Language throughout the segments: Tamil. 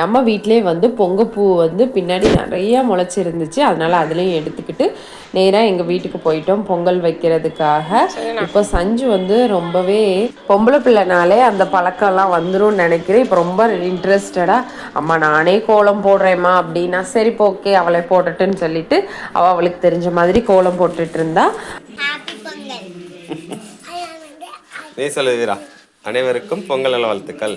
நம்ம வீட்டிலே வந்து பொங்கப்பூ வந்து பின்னாடி நிறைய முளைச்சிருந்துச்சு. அதனால் அதுலேயும் எடுத்துக்கிட்டு நேராக எங்கள் வீட்டுக்கு போயிட்டோம் பொங்கல் வைக்கிறதுக்காக. இப்போ சஞ்சு வந்து ரொம்பவே பொம்பளை பிள்ளைனாலே அந்த பழக்கம்லாம் வந்துடும் நினைக்கிறேன். இப்போ ரொம்ப இன்ட்ரெஸ்டடாக அம்மா நானே கோலம் போடுறேம்மா அப்படின்னா சரி ஓகே அவளை போட்டுட்டுன்னு சொல்லிட்டு அவள் அவளுக்கு தெரிஞ்ச மாதிரி கோலம் போட்டுட்டு இருந்தா ஹாப்பி பொங்கல். நீ சொல்லு வீரா அனைவருக்கும் பொங்கல் நல வாழ்த்துக்கள்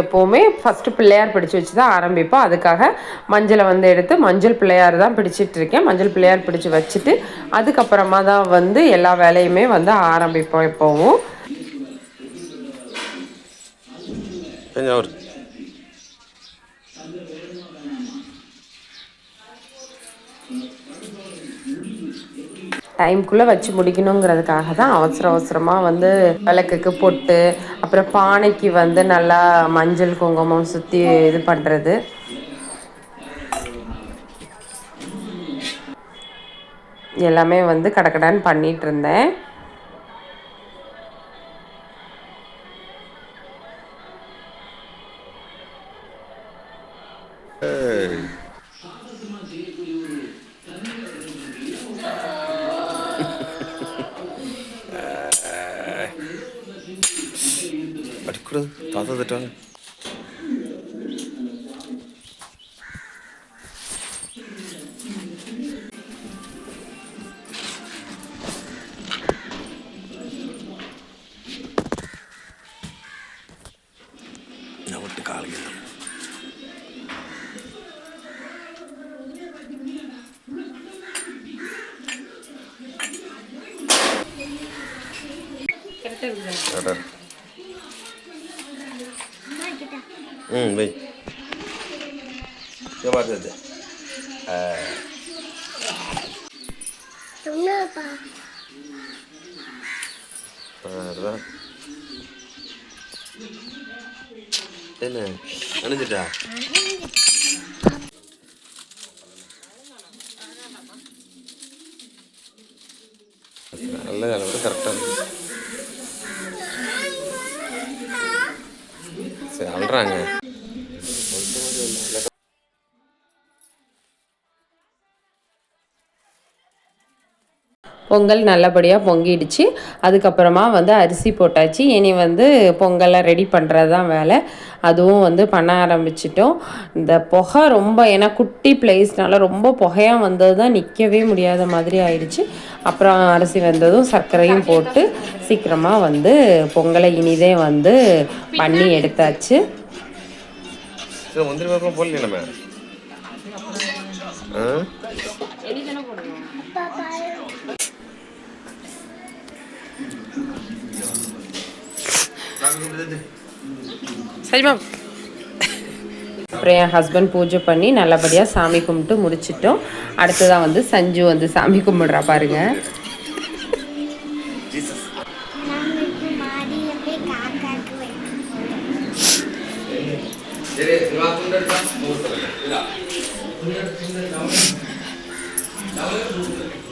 எப்போவுமே ஃபஸ்ட்டு பிள்ளையார் பிடிச்சி வச்சு தான் ஆரம்பிப்போம். அதுக்காக மஞ்சளை வந்து எடுத்து மஞ்சள் பிள்ளையார் தான் பிடிச்சிட்டு இருக்கேன். மஞ்சள் பிள்ளையார் பிடிச்சி வச்சுட்டு அதுக்கப்புறமா தான் வந்து எல்லா வேலையுமே வந்து ஆரம்பிப்போம் எப்போவும். டைம்குள்ளே வச்சு முடிக்கணுங்கிறதுக்காக தான் அவசர அவசரமாக வந்து விளக்குக்கு பொட்டு அப்புறம் பானைக்கு வந்து நல்லா மஞ்சள் குங்குமம் சுற்றி இது பண்ணுறது எல்லாமே வந்து கடக்கடான்னு பண்ணிகிட்டு இருந்தேன் Hey. അടിക്കൂടെ താത്ത തെറ്റാണ് Gracias. হুম ভাই তোমার সাথে അണിഞ്ഞിട്ടാ? നല്ല കാലം കറക്റ്റാണ് சரி அல்றாங்க பொங்கல் நல்லபடியாக பொங்கிடுச்சு. அதுக்கப்புறமா வந்து அரிசி போட்டாச்சு. இனி வந்து பொங்கலை ரெடி பண்ணுறது தான் வேலை. அதுவும் வந்து பண்ண ஆரம்பிச்சிட்டோம். இந்த புகை ரொம்ப ஏன்னா குட்டி பிளேஸ்னால ரொம்ப புகையாக வந்தது தான் நிற்கவே முடியாத மாதிரி ஆயிடுச்சு. அப்புறம் அரிசி வெந்ததும் சர்க்கரையும் போட்டு சீக்கிரமாக வந்து பொங்கலை இனிதே வந்து பண்ணி எடுத்தாச்சு. சரி சரிமா அப்புறம் என் ஹஸ்பண்ட் பூஜை பண்ணி நல்லபடியாக சாமி கும்பிட்டு முடிச்சிட்டோம். அடுத்ததான் வந்து சஞ்சு வந்து சாமி கும்பிடுறா பாருங்க. நாளைக்கு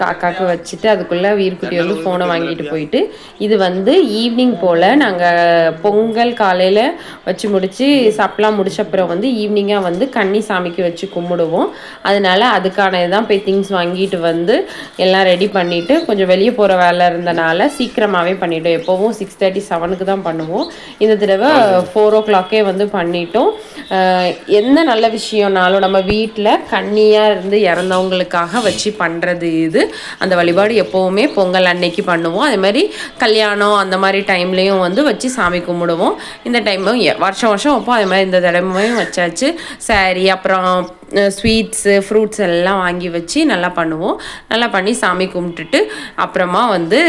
காக்காக்கு வச்சுட்டு அதுக்குள்ளே வீர்க்குட்டி வந்து ஃபோனை வாங்கிட்டு போயிட்டு இது வந்து ஈவினிங் போல் நாங்கள் பொங்கல் காலையில் வச்சு முடித்து சாப்பிட்லாம் முடிச்ச அப்புறம் வந்து ஈவினிங்காக வந்து கன்னி சாமிக்கு வச்சு கும்பிடுவோம். அதனால அதுக்கான இதான் போய் திங்ஸ் வாங்கிட்டு வந்து எல்லாம் ரெடி பண்ணிவிட்டு கொஞ்சம் வெளியே போகிற வேலை இருந்தனால சீக்கிரமாகவே பண்ணிட்டோம். எப்போவும் சிக்ஸ் தேர்ட்டி செவனுக்கு தான் பண்ணுவோம். இந்த தடவை ஃபோர் ஓ கிளாக்கே வந்து பண்ணிட்டோம். எந்த நல்ல விஷயம்னாலும் நம்ம வீட்டில் கன்னியாக இருந்து இறந்தவங்களுக்காக வச்சு பண்ணுறது இது. அந்த வழிபாடு எப்போவுமே பொங்கல் அன்னைக்கு பண்ணுவோம். அதே மாதிரி கல்யாணம் அந்த மாதிரி டைம்லேயும் வந்து வச்சு சாமி கும்பிடுவோம். இந்த டைமும் வருஷம் வருஷம் வைப்போம். அதே மாதிரி இந்த தடவையும் வச்சாச்சு. சாரி அப்புறம் ஸ்வீட்ஸு ஃப்ரூட்ஸ் எல்லாம் வாங்கி வச்சு நல்லா பண்ணுவோம். நல்லா பண்ணி சாமி கும்பிட்டுட்டு அப்புறமா வந்து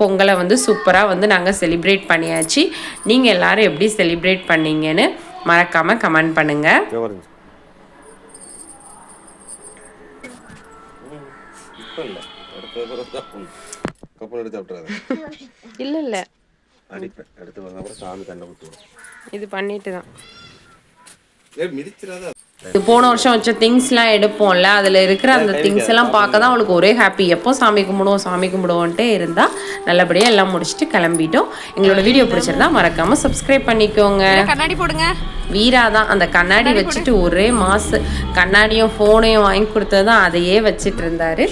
பொங்கலை வந்து சூப்பராக வந்து நாங்கள் செலிப்ரேட் பண்ணியாச்சு. நீங்கள் எல்லோரும் எப்படி செலிப்ரேட் பண்ணீங்கன்னு மறக்காமல் கமெண்ட் பண்ணுங்கள் இப்போ இல்லை. அடுத்த தடவை தான் கப்பல் எடுத்து விட்டுறாது. இல்லை இல்லை. அடிப்பேன். அடுத்து வந்தா கூட சாமி கண்ணை விட்டுருவோம் இது பண்ணிட்டு தான். ஏ மிதிச்சிடாத. இது போன வருஷம் வச்ச திங்ஸ்லாம் எடுப்போம்ல. அதில் இருக்கிற அந்த திங்ஸ் எல்லாம் பார்க்க தான் அவளுக்கு ஒரே ஹாப்பி எப்போ சாமி கும்பிடுவோம் சாமி கும்பிடுவோன்ட்டே இருந்தால் நல்லபடியாக எல்லாம் முடிச்சுட்டு கிளம்பிட்டோம். எங்களோட வீடியோ பிடிச்சிருந்தா மறக்காமல் சப்ஸ்கிரைப் பண்ணிக்கோங்க. கண்ணாடி போடுங்க. வீரா தான். அந்த கண்ணாடி வச்சுட்டு ஒரே மாசு. கண்ணாடியும் ஃபோனையும் வாங்கி கொடுத்தது தான் அதையே வச்சுட்டு இருந்தாரு.